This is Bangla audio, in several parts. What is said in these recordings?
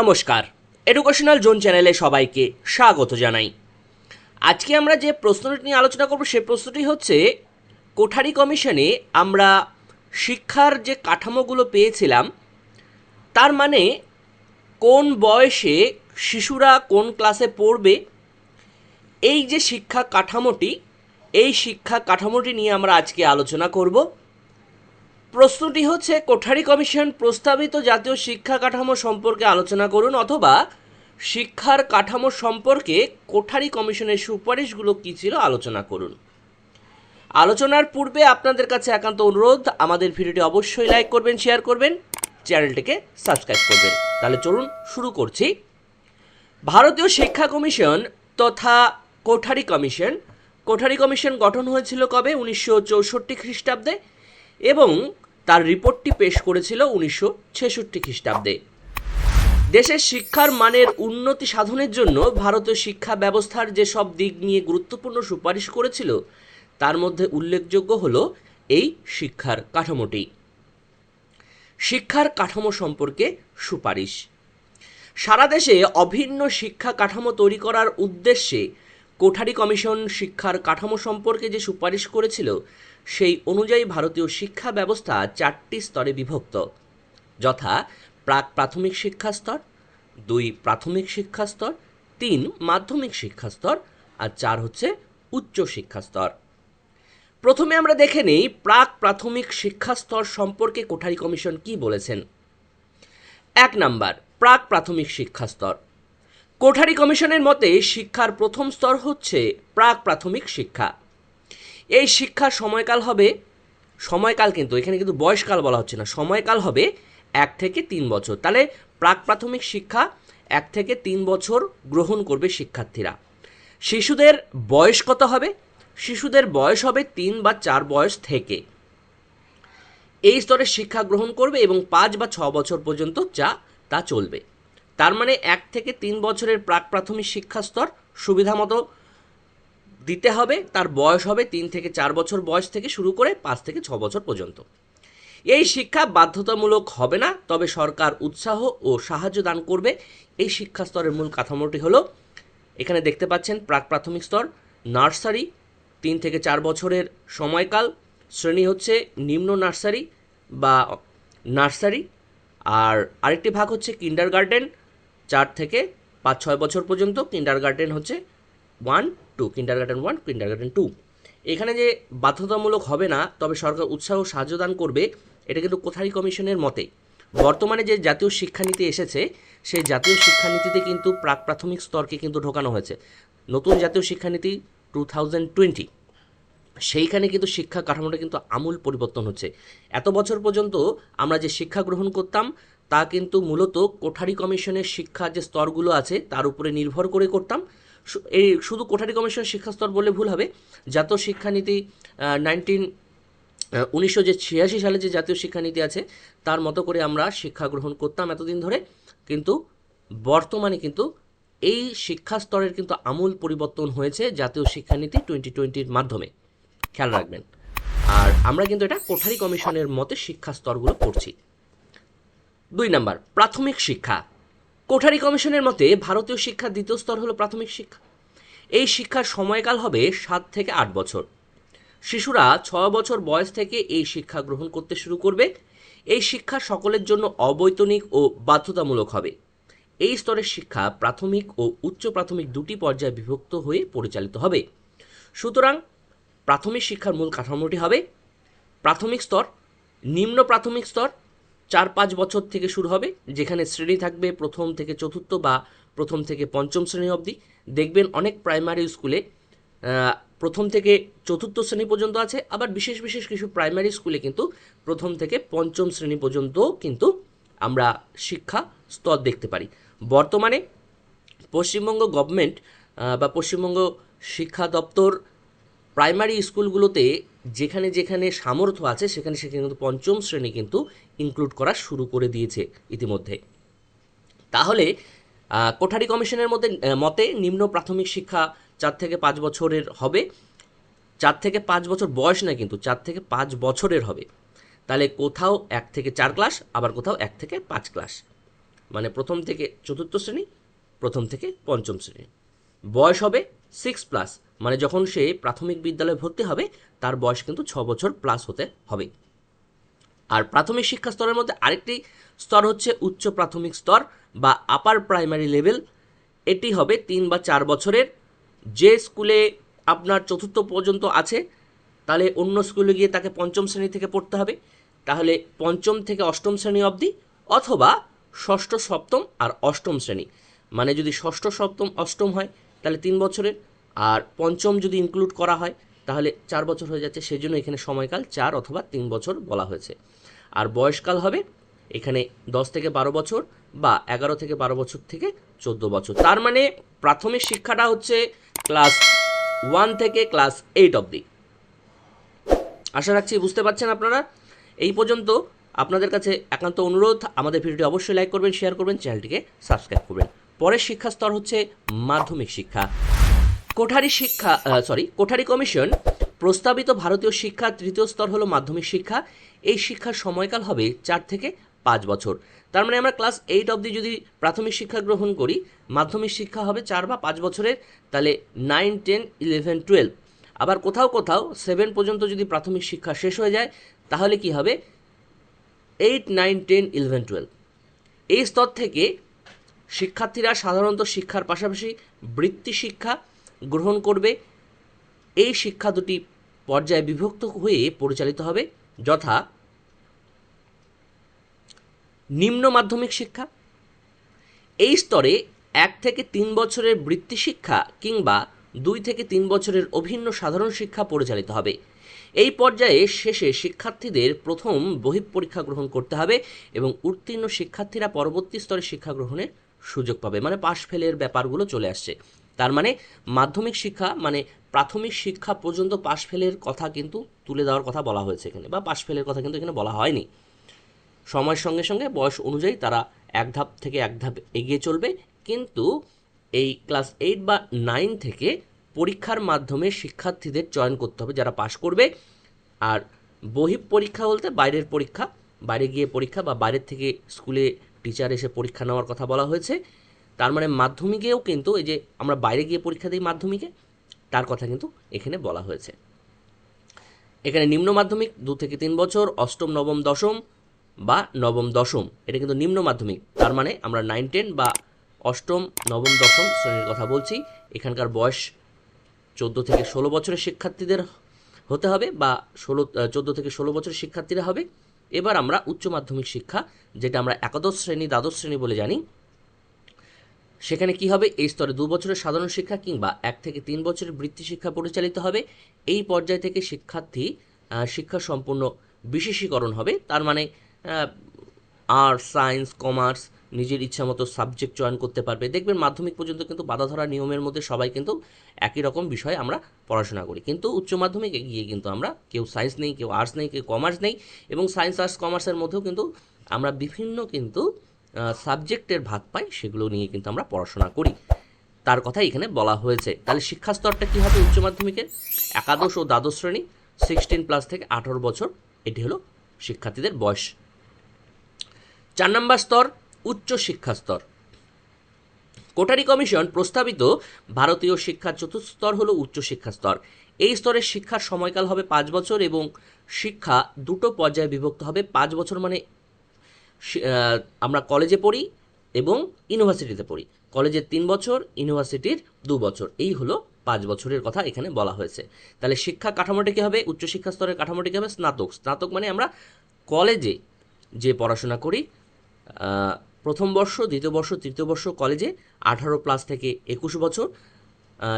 নমস্কার। এডুকেশনাল জোন চ্যানেলে সবাইকে স্বাগত জানাই। আজকে আমরা যে প্রশ্নটি নিয়ে আলোচনা করব, সে প্রশ্নটি হচ্ছে, কোঠারি কমিশনে আমরা শিক্ষার যে কাঠামোগুলো পেয়েছিলাম, তার মানে কোন বয়সে শিশুরা কোন ক্লাসে পড়বে, এই যে শিক্ষা কাঠামোটি, এই শিক্ষা কাঠামোটি নিয়ে আমরা আজকে আলোচনা করব। প্রশ্নটি হচ্ছে কোঠারি কমিশন প্রস্তাবিত জাতীয় শিক্ষা কাঠামো সম্পর্কে আলোচনা করুন অথবা শিক্ষার কাঠামো সম্পর্কে কোঠারি কমিশনের সুপারিশগুলো কী ছিল আলোচনা করুন। আলোচনার পূর্বে আপনাদের কাছে একান্ত অনুরোধ, আমাদের ভিডিওটি অবশ্যই লাইক করবেন, শেয়ার করবেন, চ্যানেলটিকে সাবস্ক্রাইব করবেন। তাহলে চলুন শুরু করছি। ভারতীয় শিক্ষা কমিশন তথা কোঠারি কমিশন। কোঠারি কমিশন গঠন হয়েছিল কবে? উনিশশো চৌষট্টি খ্রিস্টাব্দে। এবং তার রিপোর্টটি পেশ করেছিল উনিশশো ছেষট্টি খ্রিস্টাব্দে। দেশের শিক্ষার মানের উন্নতি সাধনের জন্য ভারতীয় শিক্ষা ব্যবস্থার যেসব দিক নিয়ে গুরুত্বপূর্ণ সুপারিশ করেছিল, তার মধ্যে উল্লেখযোগ্য হল এই শিক্ষার কাঠামোটি। শিক্ষার কাঠামো সম্পর্কে সুপারিশ। সারা দেশে অভিন্ন শিক্ষা কাঠামো তৈরি করার উদ্দেশ্যে কোঠারি কমিশন শিক্ষার কাঠামো সম্পর্কে যে সুপারিশ করেছিল সেই অনুযায়ী ভারতীয় শিক্ষা ব্যবস্থা চারটি স্তরে বিভক্ত। যথা, প্রাক প্রাথমিক শিক্ষা স্তর, দুই প্রাথমিক শিক্ষা স্তর, তিন মাধ্যমিক শিক্ষা স্তর, আর চার হচ্ছে উচ্চ শিক্ষা স্তর। প্রথমে আমরা দেখে নেই প্রাক প্রাথমিক শিক্ষা স্তর সম্পর্কে কোঠারি কমিশন কি বলেছেন। এক নাম্বার, প্রাক প্রাথমিক শিক্ষা স্তর। কোঠারি কমিশনের মতে শিক্ষার প্রথম স্তর হচ্ছে প্রাক প্রাথমিক শিক্ষা। এই শিক্ষার সময়কাল হবে, সময়কাল কিন্তু, এখানে কিন্তু বয়সকাল বলা হচ্ছে না, সময়কাল হবে এক থেকে তিন বছর। তাহলে প্রাক প্রাথমিক শিক্ষা এক থেকে তিন বছর গ্রহণ করবে শিক্ষার্থীরা। শিশুদের বয়স কত হবে? শিশুদের বয়স হবে তিন বা চার বয়স থেকে। এই স্তরে শিক্ষা গ্রহণ করবে এবং পাঁচ বা ছ বছর পর্যন্ত যা তা চলবে। তার মানে এক থেকে তিন বছরের প্রাক প্রাথমিক শিক্ষা স্তর সুবিধা মতো দিতে হবে, তার বয়স হবে তিন থেকে চার বছর বয়স থেকে শুরু করে পাঁচ থেকে ছ বছর পর্যন্ত। এই শিক্ষা বাধ্যতামূলক হবে না, তবে সরকার উৎসাহ ও সাহায্য দান করবে। এই শিক্ষা স্তরের মূল কাঠামোটি হলো, এখানে দেখতে পাচ্ছেন প্রাক প্রাথমিক স্তর, নার্সারি, তিন থেকে চার বছরের সময়কাল, শ্রেণি হচ্ছে নিম্ন নার্সারি বা নার্সারি, আর আরেকটি ভাগ হচ্ছে কিন্ডার গার্ডেন চার থেকে পাঁচ ছয় বছর পর্যন্ত কিন্ডার গার্ডেন হচ্ছে one, two kindergarten one kindergarten two এখানে যে বাধ্যতামূলক হবে না, তবে সরকার উৎসাহ সাহায্য দান করবে, এটা কিন্তু কোথারি কমিশনের মতে। বর্তমানে যে জাতীয় শিক্ষানীতি এসেছে, সেই জাতীয় শিক্ষানীতিতে কিন্তু প্রাক প্রাথমিক স্তরকে কিন্তু ঢোকানো হয়েছে। নতুন জাতীয় শিক্ষানীতি টু থাউজেন্ড টোয়েন্টি সেইখানে কিন্তু শিক্ষা কাঠামোটা কিন্তু আমূল পরিবর্তন হচ্ছে। এত বছর পর্যন্ত আমরা যে শিক্ষা গ্রহণ করতাম, তা কিন্তু মূলত কোঠারি কমিশনের শিক্ষা যে স্তরগুলো আছে, তার উপরে নির্ভর করে করতাম। এই শুধু কোঠারি কমিশন শিক্ষা স্তর বললে ভুল হবে। জাতীয় শিক্ষানীতি নাইনটিন উনিশশো যে ছিয়াশি সালে যে জাতীয় শিক্ষানীতি আছে, তার মতো করে আমরা শিক্ষা গ্রহণ করতাম এতদিন ধরে। কিন্তু বর্তমানে কিন্তু এই শিক্ষা স্তরের কিন্তু আমূল পরিবর্তন হয়েছে জাতীয় শিক্ষানীতি টোয়েন্টি টোয়েন্টির মাধ্যমে। খেয়াল রাখবেন। আর আমরা কিন্তু এটা কোঠারি কমিশনের মতে শিক্ষা স্তরগুলো করছি দুই নাম্বার, প্রাথমিক শিক্ষা। কোঠারি কমিশনের মতে ভারতীয় শিক্ষার দ্বিতীয় স্তর হলো প্রাথমিক শিক্ষা। এই শিক্ষার সময়কাল হবে সাত থেকে আট বছর। শিশুরা ছয় বছর বয়স থেকে এই শিক্ষা গ্রহণ করতে শুরু করবে। এই শিক্ষা সকলের জন্য অবৈতনিক ও বাধ্যতামূলক হবে। এই স্তরের শিক্ষা প্রাথমিক ও উচ্চ প্রাথমিক দুটি পর্যায়ে বিভক্ত হয়ে পরিচালিত হবে। সুতরাং প্রাথমিক শিক্ষার মূল কাঠামোটি হবে প্রাথমিক স্তর, নিম্ন প্রাথমিক স্তর চার পাঁচ বছর থেকে শুরু হবে, যেখানে শ্রেণি থাকবে প্রথম থেকে চতুর্থ বা প্রথম থেকে পঞ্চম শ্রেণি অবধি। দেখবেন অনেক প্রাইমারি স্কুলে প্রথম থেকে চতুর্থ শ্রেণি পর্যন্ত আছে, আবার বিশেষ বিশেষ কিছু প্রাইমারি স্কুলে কিন্তু প্রথম থেকে পঞ্চম শ্রেণি পর্যন্ত কিন্তু আমরা শিক্ষা স্তর দেখতে পারি। বর্তমানে পশ্চিমবঙ্গ গভর্নমেন্ট বা পশ্চিমবঙ্গ শিক্ষা দপ্তর প্রাইমারি স্কুলগুলোতে যেখানে যেখানে সামর্থ্য আছে, সেখানে সেখানে কিন্তু পঞ্চম শ্রেণি কিন্তু ইনক্লুড করা শুরু করে দিয়েছে ইতিমধ্যে। তাহলে কোঠারি কমিশনের মধ্যে মতে নিম্ন প্রাথমিক শিক্ষা চার থেকে পাঁচ বছরের হবে। চার থেকে পাঁচ বছর বয়স না কিন্তু, চার থেকে পাঁচ বছরের হবে। তাহলে কোথাও এক থেকে চার ক্লাস, আবার কোথাও এক থেকে পাঁচ ক্লাস। মানে প্রথম থেকে চতুর্থ শ্রেণি, প্রথম থেকে পঞ্চম শ্রেণি। বয়স হবে সিক্স প্লাস মানে যখন সে প্রাথমিক বিদ্যালয়ে ভর্তি হবে, তার বয়স কিন্তু ছ বছর প্লাস হতে হবে। আর প্রাথমিক শিক্ষা স্তরের মধ্যে আরেকটি স্তর হচ্ছে উচ্চ প্রাথমিক স্তর বা আপার প্রাইমারি লেভেল এটি হবে তিন বা চার বছরের। যে স্কুলে আপনার চতুর্থ পর্যন্ত আছে, তাহলে অন্য স্কুলে গিয়ে তাকে পঞ্চম শ্রেণি থেকে পড়তে হবে। তাহলে পঞ্চম থেকে অষ্টম শ্রেণি অবধি অথবা ষষ্ঠ, সপ্তম আর অষ্টম শ্রেণি। মানে যদি ষষ্ঠ, সপ্তম, অষ্টম হয়, তাহলে তিন বছরের। আর পঞ্চম যদি ইনক্লুড করা হয়, তাহলে চার বছর হয়ে যাচ্ছে সেই জন্য এখানে সময়কাল চার অথবা তিন বছর বলা হয়েছে। আর বয়সকাল হবে এখানে দশ থেকে বারো বছর বা এগারো থেকে বারো বছর থেকে চোদ্দ বছর। তার মানে প্রাথমিক শিক্ষাটা হচ্ছে ক্লাস ওয়ান থেকে ক্লাস এইট অবধি। আশা রাখছি বুঝতে পারছেন আপনারা? এই পর্যন্ত আপনাদের কাছে একান্ত অনুরোধ, আমাদের ভিডিওটি অবশ্যই লাইক করবেন শেয়ার করবেন, চ্যানেলটিকে সাবস্ক্রাইব করবেন। পরের শিক্ষা স্তর হচ্ছে মাধ্যমিক শিক্ষা। কোঠারি শিক্ষা সরি কোঠারি কমিশন প্রস্তাবিত ভারতীয় শিক্ষা তৃতীয় স্তর হলো মাধ্যমিক শিক্ষা। এই শিক্ষার সময়কাল হবে চার থেকে পাঁচ বছর। তার মানে আমরা ক্লাস এইট অবধি যদি প্রাথমিক শিক্ষা গ্রহণ করি, মাধ্যমিক শিক্ষা হবে চার বা পাঁচ বছরের, তাহলে নাইন, টেন, ইলেভেন, টুয়েলভ। আবার কোথাও কোথাও সেভেন পর্যন্ত যদি প্রাথমিক শিক্ষা শেষ হয়ে যায়, তাহলে কি হবে? Eight, nine, ten, eleven, twelve. এই স্তর থেকে শিক্ষার্থীরা সাধারণত শিক্ষার পাশাপাশি বৃত্তি শিক্ষা গ্রহণ করবে। এই শিক্ষা দুটি পর্যায়ে বিভক্ত হয়ে পরিচালিত হবে। যথা নিম্ন মাধ্যমিক শিক্ষা, এই স্তরে এক থেকে তিন বছরের বৃত্তি শিক্ষা কিংবা দুই থেকে তিন বছরের অভিন্ন সাধারণ শিক্ষা পরিচালিত হবে। এই পর্যায়ে শেষে শিক্ষার্থীদের প্রথম বহিঃপরীক্ষা গ্রহণ করতে হবে এবং উত্তীর্ণ শিক্ষার্থীরা পরবর্তী স্তরে শিক্ষা গ্রহণের সুযোগ পাবে। মানে পাশ ফেলের ব্যাপারগুলো চলে আসছে। তার মানে মাধ্যমিক শিক্ষা মানে প্রাথমিক শিক্ষা পর্যন্ত পাশ ফেলের কথা কিন্তু তুলে দেওয়ার কথা বলা হয়েছে এখানে, বা পাশ ফেলের কথা কিন্তু এখানে বলা হয়নি। সময়ের সঙ্গে সঙ্গে, বয়স অনুযায়ী তারা এক ধাপ থেকে এক ধাপ এগিয়ে চলবে। কিন্তু এই ক্লাস এইট বা নাইন থেকে পরীক্ষার মাধ্যমে শিক্ষার্থীদের চয়ন করতে হবে, যারা পাশ করবে। আর বহিঃ পরীক্ষা বলতে বাইরের পরীক্ষা, বাইরে গিয়ে পরীক্ষা বা বাইরের থেকে স্কুলে টিচার এসে পরীক্ষা নেওয়ার কথা বলা হয়েছে। তার মানে মাধ্যমিকেও কিন্তু এই যে আমরা বাইরে গিয়ে পরীক্ষা দিই মাধ্যমিকে, তার কথা কিন্তু এখানে বলা হয়েছে। এখানে নিম্ন মাধ্যমিক দু থেকে তিন বছর, অষ্টম, নবম, দশম বা নবম, দশম, এটা কিন্তু নিম্ন মাধ্যমিক। তার মানে আমরা নাইন টেন বা অষ্টম, নবম, দশম শ্রেণির কথা বলছি। এখানকার বয়স চোদ্দ থেকে ষোলো বছরের শিক্ষার্থীদের হতে হবে বা ষোলো চোদ্দ থেকে ষোলো বছরের শিক্ষার্থীরা হবে। এবার আমরা উচ্চ মাধ্যমিক শিক্ষা, যেটা আমরা একাদশ শ্রেণি, দ্বাদশ শ্রেণি বলে জানি সেখানে কি হবে? এই স্তরে দু বছরের সাধারণ শিক্ষা কিংবা এক থেকে তিন বছরের বৃত্তি শিক্ষা পরিচালিত হবে। এই পর্যায় থেকে শিক্ষার্থী শিক্ষা সম্পূর্ণ বিশেষীকরণ হবে। তার মানে আর্টস সায়েন্স কমার্স নিজের ইচ্ছা মতো সাবজেক্ট চয়ন করতে পারবে। দেখবেন মাধ্যমিক পর্যন্ত কিন্তু বাধা ধরা নিয়মের মধ্যে সবাই কিন্তু একই রকম বিষয়ে আমরা পড়াশোনা করি। কিন্তু উচ্চ মাধ্যমিকে গিয়ে কিন্তু আমরা কেউ সায়েন্স নেই, কেউ আর্টস নেই, কেউ কমার্স নেই এবং সায়েন্স আর্টস কমার্সের মধ্যেও কিন্তু আমরা বিভিন্ন কিন্তু সাবজেক্টের ভাগ পাই, সেগুলো নিয়ে কিন্তু আমরা পড়াশোনা করি। তার কথা এখানে বলা হয়েছে। তাহলে শিক্ষা স্তরটা কী হবে উচ্চ মাধ্যমিকের? একাদশ ও দ্বাদশ শ্রেণি সিক্সটিন প্লাস থেকে আঠারো বছর, এটি হলো শিক্ষার্থীদের বয়স। চার নম্বর স্তর, উচ্চ শিক্ষা স্তর। কোটারি কমিশন প্রস্তাবিত ভারতীয় শিক্ষার চতুর্থ স্তর হলো উচ্চ শিক্ষা স্তর। এই স্তরের শিক্ষার সময়কাল হবে পাঁচ বছর এবং শিক্ষা দুটো পর্যায়ে বিভক্ত হবে। পাঁচ বছর মানে আমরা কলেজে পড়ি এবং ইউনিভার্সিটিতে পড়ি। কলেজের তিন বছর ইউনিভার্সিটির দু বছর। এই হলো পাঁচ বছরের কথা এখানে বলা হয়েছে। তাহলে শিক্ষা কাঠামোটি কী হবে? উচ্চশিক্ষা স্তরের কাঠামোটি কী হবে? স্নাতক। স্নাতক মানে আমরা কলেজে যে পড়াশোনা করি প্রথম বর্ষ, দ্বিতীয় বর্ষ, তৃতীয় বর্ষ কলেজে আঠারো প্লাস থেকে একুশ বছর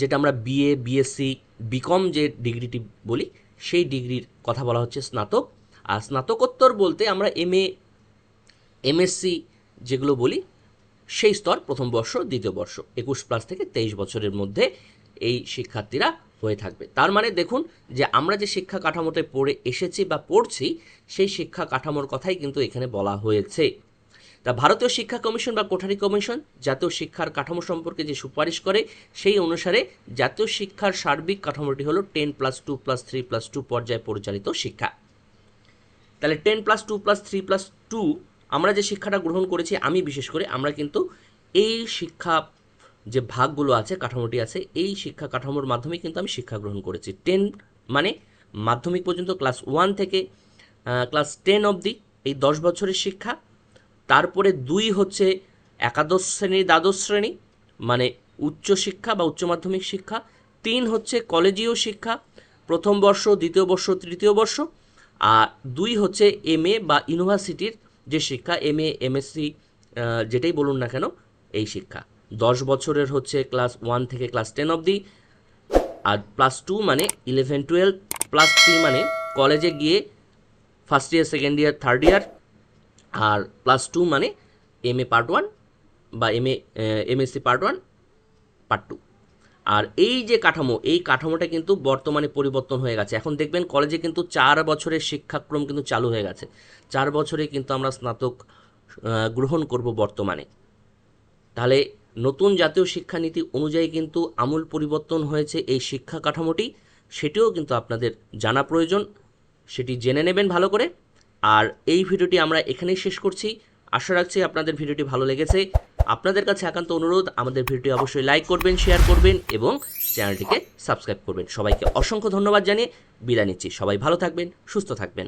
যেটা আমরা বিএ বিএসসি বিকম যে ডিগ্রিটি বলি, সেই ডিগ্রির কথা বলা হচ্ছে স্নাতক। আর স্নাতকোত্তর বলতে আমরা এমএ এমএসসি যেগুলো বলি, সেই স্তর প্রথম বর্ষ, দ্বিতীয় বর্ষ, একুশ প্লাস থেকে তেইশ বছরের মধ্যে এই শিক্ষার্থীরা হয়ে থাকবে। তার মানে দেখুন যে আমরা যে শিক্ষা কাঠামোতে পড়ে এসেছি বা পড়ছি, সেই শিক্ষা কাঠামোর কথাই কিন্তু এখানে বলা হয়েছে। তা ভারতীয় শিক্ষা কমিশন বা কোঠারি কমিশন জাতীয় শিক্ষার কাঠামো সম্পর্কে যে সুপারিশ করে, সেই অনুসারে জাতীয় শিক্ষার সার্বিক কাঠামোটি হলো ten plus two plus three plus two পর্যায়ে পরিচালিত শিক্ষা। তাহলে ten plus two plus three plus two আমরা যে শিক্ষাটা গ্রহণ করেছি, আমি বিশেষ করে, আমরা কিন্তু এই শিক্ষা যে ভাগগুলো আছে, কাঠামোটি আছে, এই শিক্ষা কাঠামোর মাধ্যমে কিন্তু আমি শিক্ষা গ্রহণ করেছি। টেন মানে মাধ্যমিক পর্যন্ত ক্লাস ওয়ান থেকে ক্লাস টেন অবধি এই দশ বছরের শিক্ষা। তারপরে দুই হচ্ছে একাদশ শ্রেণি, দ্বাদশ শ্রেণি মানে উচ্চ শিক্ষা বা উচ্চ মাধ্যমিক শিক্ষা। তিন হচ্ছে কলেজীয় শিক্ষা, প্রথম বর্ষ, দ্বিতীয় বর্ষ, তৃতীয় বর্ষ। আর দুই হচ্ছে এম বা ইউনিভার্সিটির যে শিক্ষা এম এ এমএসসি যেটাই বলুন না কেন, এই শিক্ষা। দশ বছরের হচ্ছে ক্লাস ওয়ান থেকে ক্লাস টেন অবধি, আর প্লাস টু মানে ইলেভেন টুয়েলভ প্লাস থ্রি মানে কলেজে গিয়ে first year second year third year আর প্লাস টু মানে এম এ পার্ট ওয়ান বা M A MSc part one part two আর এই যে কাঠামো, এই কাঠামোটা কিন্তু বর্তমানে পরিবর্তন হয়ে গেছে। এখন দেখবেন কলেজে কিন্তু চার বছরের শিক্ষাক্রম কিন্তু চালু হয়ে গেছে। চার বছরে কিন্তু আমরা স্নাতক গ্রহণ করব বর্তমানে। তাহলে নতুন জাতীয় শিক্ষানীতি অনুযায়ী কিন্তু আমূল পরিবর্তন হয়েছে এই শিক্ষা কাঠামোটি। সেটিও কিন্তু আপনাদের জানা প্রয়োজন। সেটি জেনে নেবেন ভালো করে। আর এই ভিডিওটি আমরা এখানেই শেষ করছি। আশা রাখছি আপনাদের ভিডিওটি ভালো লেগেছে। আপনাদের কাছে একান্ত অনুরোধ, আমাদের ভিডিওটি অবশ্যই লাইক করবেন শেয়ার করবেন এবং চ্যানেলটিকে সাবস্ক্রাইব করবেন। সবাইকে অসংখ্য ধন্যবাদ জানিয়ে বিদায় নিচ্ছি। সবাই ভালো থাকবেন, সুস্থ থাকবেন।